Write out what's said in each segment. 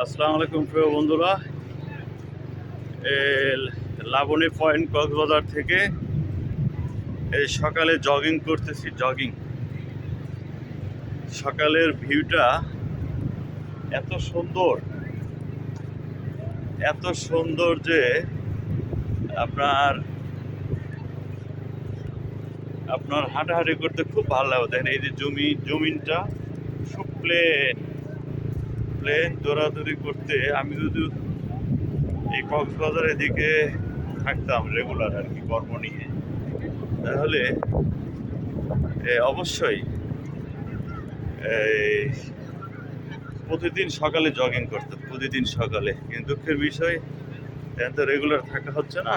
আসসালামু আলাইকুম প্রিয় বন্ধুরা। লাবণী পয়েন্ট কক্সবাজার থেকে এই সকালে জগিং করতেছি জগিং সকালের ভিউটা এত সুন্দর এত সুন্দর যে আপনার আপনার হাঁটাহাঁটি করতে খুব ভালো লাগে। দেখেন এই যে জমি, জমিনটা খুব প্লেন দৌড়াদৌড়ি করতে আমি যদি এই কক্সবাজারের দিকে থাকতাম রেগুলার আর কি কর্ম নিয়ে। তাহলে অবশ্যই প্রতিদিন সকালে জগিং করতাম, প্রতিদিন সকালে। কিন্তু দুঃখের বিষয়, এখন তো রেগুলার থাকা হচ্ছে না।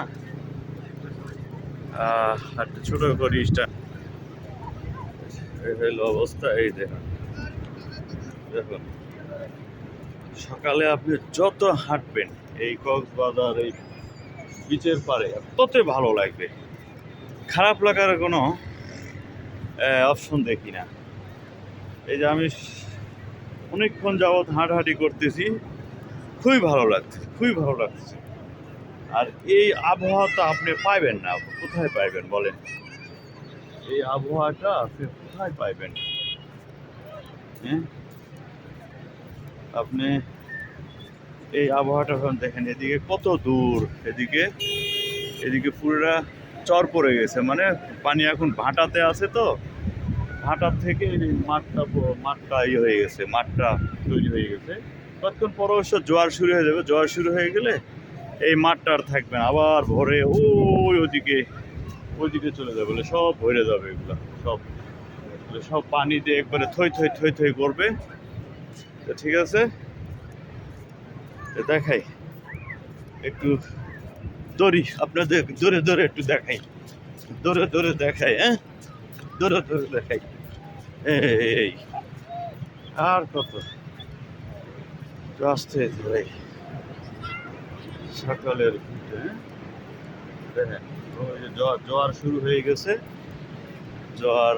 একটা ছোট করি এই অবস্থা, এই দেখুন। দেখুন। সকালে আপনি যত হাঁটবেন এই কক্সবাজার, এই বিচের পারে ততই ভালো লাগবে। খারাপ লাগার কোনো অপশন দেখি না। এই যে আমি অনেকক্ষণ যাবৎ হাঁটাহাঁটি করতেছি, খুবই ভালো লাগছে, খুবই ভালো লাগছে। আর এই আবহাওয়াটা আপনি পাইবেন না, কোথায় পাইবেন বলেন? এই আবহাওয়াটা আপনি কোথায় পাইবেন? হ্যাঁ? আপনি এই আবহাওয়াটা এখন দেখেন, এদিকে কত দূর, এদিকে এদিকে পুরোটা চর পড়ে গেছে। মানে পানি এখন ভাটাতে আছে তো ভাটার থেকে মাঠটা মাঠটা ইয়ে হয়ে গেছে, মাঠটা তৈরি হয়ে গেছে। কতক্ষণ পর অবশ্য জোয়ার শুরু হয়ে যাবে। জোয়ার শুরু হয়ে গেলে এই মাঠটা আর থাকবে না। আবার ভরে ওই ওদিকে, ওইদিকে চলে যাবে বলে সব ভরে যাবে এগুলো, সব সব পানি দিয়ে একবারে থই থই থই থই করবে। তো ঠিক আছে? দেখাই। একটু দড়ি আপনাদের দূরে দূরে একটু দেখাই। দূরে দূরে দেখাই হ্যাঁ? দূরে দূরে দেখাই। এই, আর কত? আসতে ভাই সকালের জোয়ার জোয়ার শুরু হয়ে গেছে। জোয়ার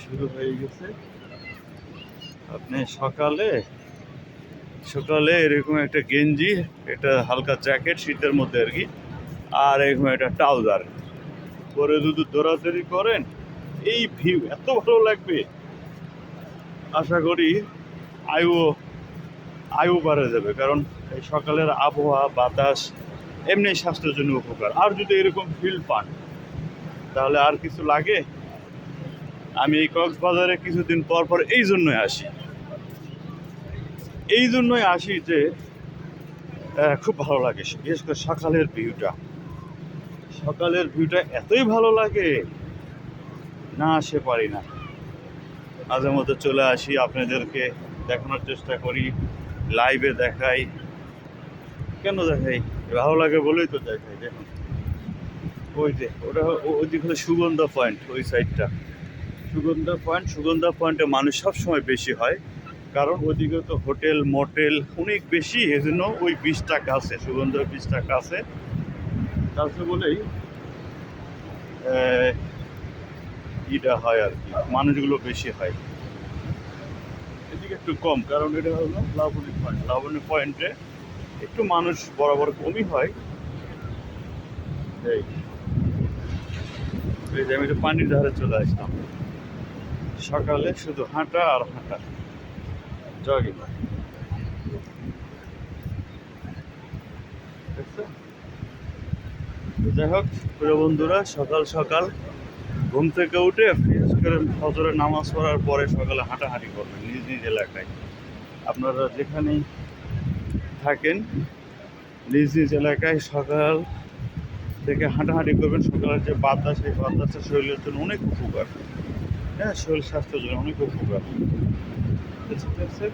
শুরু হয়ে গেছে। আপনি সকালে সকালে এরকম একটা গেঞ্জি, একটা হালকা জ্যাকেট শীতের মধ্যে আর কি, আর এরকম একটা ট্রাউজার। পরে যদি দৌড়াদৌড়ি করেন, এই ভিউ এত ভালো লাগবে। আশা করি আয়ু আয়ু বাড়ে যাবে, কারণ এই সকালের আবহাওয়া, বাতাস, এমনি স্বাস্থ্যের জন্য উপকার। আর যদি এরকম ফিল পান, তাহলে আর কিছু লাগে? আমি এই কক্সবাজারে কিছুদিন পর পর এই জন্যই আসি। এই জন্যই আসি যে খুব ভালো লাগে, বিশেষ করে সকালের ভিউটা। সকালের ভিউটা এতই ভালো লাগে, না আসে পারি না। মাঝে মধ্যে চলে আসি, আপনাদেরকে দেখানোর চেষ্টা করি লাইভে দেখাই। কেন দেখাই? ভালো লাগে বলেই তো দেখাই, দেখুন। ওই যে, ওটা ও- ওইদিকে হলো সুগন্ধা পয়েন্ট ওই সাইডটা সুগন্ধা পয়েন্ট সুগন্ধা পয়েন্টে মানুষ সবসময় বেশি হয়। কারণ ওইদিকে তো হোটেল, মোটেল অনেক বেশি, এজন্য ওই বীজটা কাছে সুগন্ধার বীজটা কাছে কাছে বলেই ইটা হয় আর কি, মানুষগুলো বেশি হয়। এদিকে একটু কম, কারণ এটা হলো লাবণী পয়েন্ট লাবণী পয়েন্টে একটু মানুষ বরাবর কমই হয়। এই আমি একটু পানির ধারে চলে আসলাম। সকালে শুধু হাঁটা আর হাঁটা। জগিং যাই হোক, প্রিয় বন্ধুরা, সকাল সকাল ঘুম থেকে উঠে বিশেষ করে ফজরের নামাজ পড়ার পরে সকালে হাঁটাহাঁটি করবেন নিজ নিজ এলাকায়। আপনারা যেখানেই থাকেন, নিজ নিজ এলাকায় সকাল থেকে হাঁটাহাঁটি করবেন। সকালের যে বাতাস সেই বাতাসটা শরীরের জন্য অনেক উপকার। হ্যাঁ শরীর স্বাস্থ্যের জন্য অনেক উপকার। তো ঠিক আছে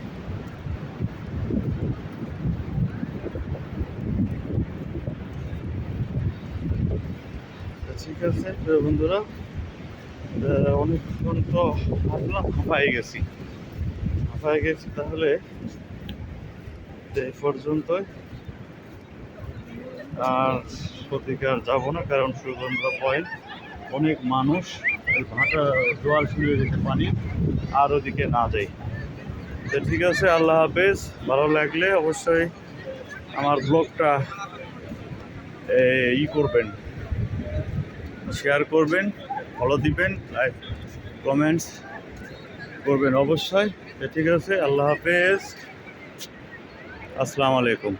ঠিক আছে প্রিয় বন্ধুরা অনেকক্ষণ তো হাঁটলাম হাঁপাই গেছি। হাঁপাই গেছি তাহলে এই পর্যন্তই। আর আর যাব না, কারণ সুগন্ধা পয়েন্ট অনেক মানুষ ভাটা জোয়ার শুরু হয়ে গেছে পানি, আর ওদিকে না যাই তো ঠিক আছে, আল্লাহ হাফেজ, ভালো লাগলে অবশ্যই আমার ব্লগটা ই করবেন, শেয়ার করবেন ফলো দিবেন লাইক কমেন্টস করবেন অবশ্যই। ঠিক আছে, আল্লাহ হাফেজ, আসসালামু আলাইকুম।